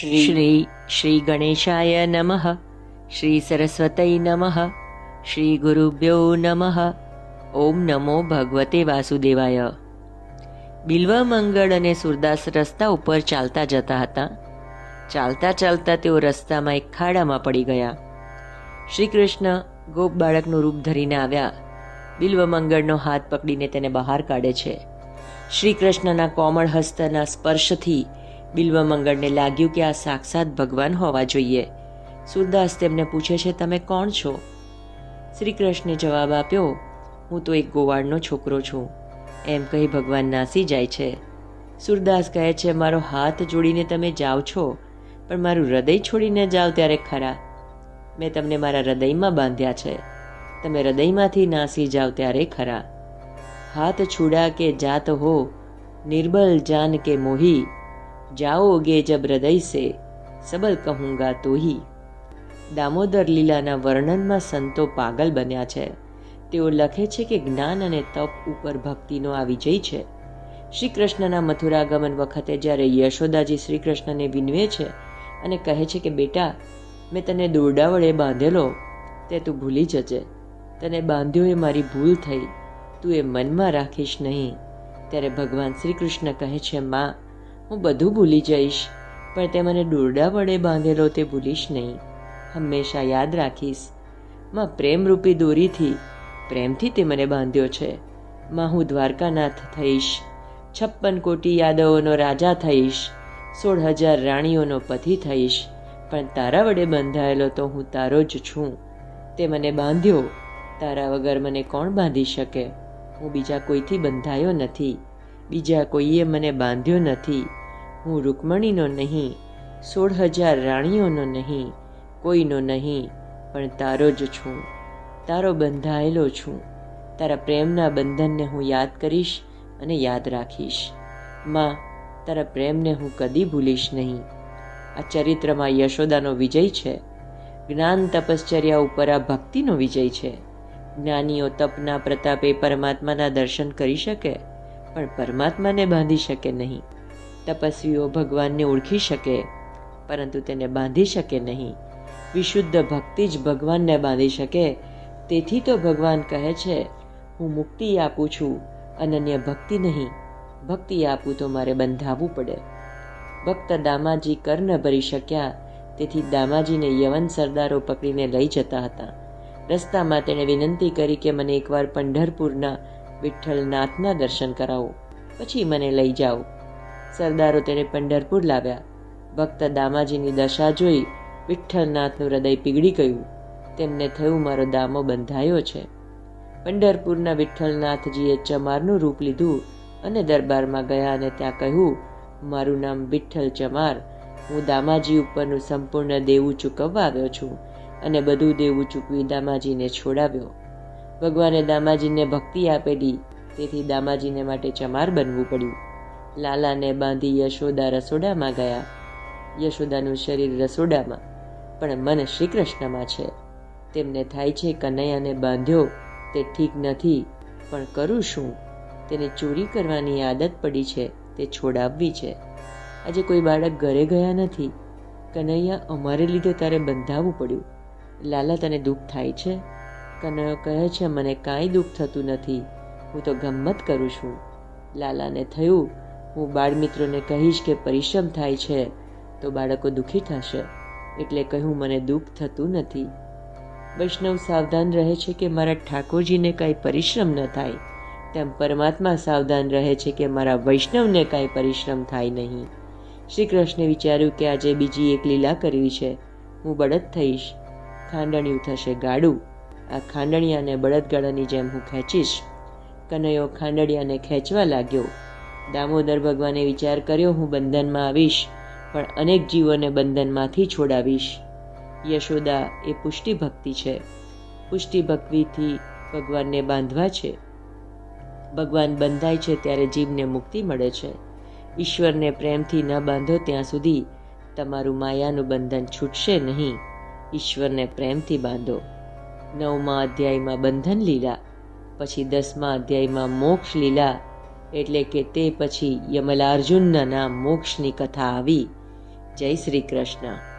શ્રી શ્રી શ્રી ગણેશાય નમઃ શ્રી સરસ્વતય નમઃ શ્રી ગુરુભ્યો નમઃ ઓમ નમો ભગવતે વાસુદેવાય બિલ્વમંગળ અને સુરદાસ રસ્તા ઉપર ચાલતા જતા હતા. ચાલતા ચાલતા તેઓ રસ્તામાં એક ખાડામાં પડી ગયા. શ્રી કૃષ્ણ ગોપ બાળકનું રૂપ ધરીને આવ્યા. બિલ્વમંગળનો હાથ પકડીને તેને બહાર કાઢે છે. શ્રી કૃષ્ણના કોમળ હસ્તના સ્પર્શથી બિલ્વમંગળને લાગ્યું કે આ સાક્ષાત ભગવાન હોવા જોઈએ. સુરદાસ તેમને પૂછે છે, તમે કોણ છો? શ્રી કૃષ્ણે જવાબ આપ્યો, હું તો એક ગોવાળનો છોકરો છું. એમ કહી ભગવાન નાસી જાય છે. સુરદાસ કહે છે, મારો હાથ જોડીને તમે જાઓ છો, પણ મારું હૃદય છોડીને જાઓ ત્યારે ખરા. મેં તમને મારા હૃદયમાં બાંધ્યા છે. તમે હૃદયમાંથી નાસી જાઓ ત્યારે ખરા. હાથ છૂડા કે જાત હો નિર્બલ જાન કે મોહી જાઓગે જબ હૃદય સે, સબલ કહુંગા તો હી. દામોદર લીલાના વર્ણનમાં સંતો પાગલ બન્યા છે. તેઓ લખે છે કે જ્ઞાન અને તપ ઉપર ભક્તિનો આ વિજય છે. શ્રી કૃષ્ણના મથુરાગમન વખતે જ્યારે યશોદાજી શ્રી કૃષ્ણને વિનવે છે અને કહે છે કે, બેટા, મેં તને દોરડા વડે બાંધેલો, તે તું ભૂલી જજે. તને બાંધ્યો એ મારી ભૂલ થઈ. તું એ મનમાં રાખીશ નહીં. ત્યારે ભગવાન શ્રી કૃષ્ણ કહે છે, માં હું બધું ભૂલી જઈશ, પણ તે મને દોરડા વડે બાંધેલો તે ભૂલીશ નહીં. હંમેશા યાદ રાખીશ. માં પ્રેમરૂપી દોરીથી, પ્રેમથી તે મને બાંધ્યો છે. માં હું દ્વારકાનાથ થઈશ. છપ્પન કોટી યાદવોનો રાજા થઈશ. સોળ હજાર રાણીઓનો પતિ થઈશ. પણ તારા વડે બંધાયેલો તો હું તારો જ છું. તે મને બાંધ્યો. તારા વગર મને કોણ બાંધી શકે? હું બીજા કોઈથી બંધાયો નથી. બીજા કોઈએ મને બાંધ્યો નથી. હું રૂકમણીનો નહીં સોળ હજાર રાણીઓનો નહીં, કોઈનો નહીં, પણ તારો જ છું. તારો બંધાયેલો છું. તારા પ્રેમના બંધનને હું યાદ કરીશ અને યાદ રાખીશ. માં, તારા પ્રેમને હું કદી ભૂલીશ નહીં. આ ચરિત્રમાં યશોદાનો વિજય છે. જ્ઞાન તપશ્ચર્યા ઉપર આ ભક્તિનો વિજય છે. જ્ઞાનીઓ તપના પ્રતાપે પરમાત્માના દર્શન કરી શકે. પણ પરમાત્માને બાંધી શકે નહીં. તપસ્વીઓ ભગવાનને ઓળખી શકે, પરંતુ તેને બાંધી શકે નહીં. વિશુદ્ધ ભક્તિ જ ભગવાનને બાંધી શકે. તેથી તો ભગવાન કહે છે, હું મુક્તિ આપું છું, અનન્ય ભક્તિ નહીં. ભક્તિ આપું તો મારે બંધાવવું પડે. ભક્ત દામાજી કર ન ભરી શક્યા, તેથી દામાજીને યવન સરદારો પકડીને લઈ જતા હતા. રસ્તામાં તેણે વિનંતી કરી કે મને એકવાર પંઢરપુરના વિઠ્ઠલનાથના દર્શન કરાવો. પછી મને લઈ જાઓ. સરદારો તેને પંઢરપુર લાવ્યા. ભક્ત દામાજીની દશા જોઈ વિઠ્ઠલનાથનું હૃદય પીગળી ગયું. તેમને થયું, મારો દામો બંધાયો છે. પંઢરપુરના વિઠ્ઠલનાથજીએ ચમારનું રૂપ લીધું અને દરબારમાં ગયા અને ત્યાં કહ્યું, મારું નામ વિઠ્ઠલ ચમાર. હું દામાજી ઉપરનું સંપૂર્ણ દેવું ચૂકવવા આવ્યો છું અને બધું દેવું ચૂકવી દામાજીને છોડાવ્યો. ભગવાને દામાજીને ભક્તિ આપેલી. તેથી દામાજીને માટે ચમાર બનવું પડ્યું. લાલાને બાંધી યશોદા રસોડામાં ગયા. યશોદાનું શરીર રસોડામાં, પણ મન શ્રી કૃષ્ણમાં છે. તેમને થાય છે કનૈયાને બાંધ્યો, તે ઠીક નથી, પણ કરું શું? તેને ચોરી કરવાની આદત પડી છે, તે છોડાવવી છે. આજે કોઈ બાળક ઘરે ગયા નથી. કનૈયા અમારે લીધે તારે બંધાવવું પડ્યું. લાલા તને દુઃખ થાય છે? કનૈયો કહે છે, મને કાંઈ દુઃખ થતું નથી. હું તો ગમ્મત કરું છું. લાલાને થયું, હું બાળમિત્રોને કહીશ કે પરિશ્રમ થાય છે, તો બાળકો દુઃખી થશે. એટલે કહ્યું, મને દુઃખ થતું નથી. વૈષ્ણવ સાવધાન રહે છે કે મારા ઠાકોરજીને કાંઈ પરિશ્રમ ન થાય. તેમ પરમાત્મા સાવધાન રહે છે કે મારા વૈષ્ણવને કાંઈ પરિશ્રમ થાય નહીં. શ્રી કૃષ્ણે વિચાર્યું કે આજે બીજી એક લીલા કરવી છે. હું બળદ થઈશ. ખાંડણિયું થશે ગાડું. આ ખાંડણિયાને બળદગાડાની જેમ હું ખેંચીશ. કનૈયો ખાંડણિયાને ખેંચવા લાગ્યો. દામોદર ભગવાને વિચાર કર્યો, હું બંધનમાં આવીશ, પણ અનેક જીવોને બંધનમાંથી છોડાવીશ. યશોદા, એ પુષ્ટિ ભક્તિ છે. પુષ્ટિ ભક્તિથી ભગવાનને બાંધવા છે. ભગવાન બંધાય છે ત્યારે જીવને મુક્તિ મળે છે. ઈશ્વરને પ્રેમથી ન બાંધો ત્યાં સુધી તમારું માયાનું બંધન છૂટશે નહીં. ઈશ્વરને પ્રેમથી બાંધો. નવમા અધ્યાયમાં બંધન લીલા, પછી દસમા અધ્યાયમાં મોક્ષ લીલા, એટલે કે તે પછી યમલાર્જુનના નામ મોક્ષની કથા આવી. જય શ્રી કૃષ્ણ.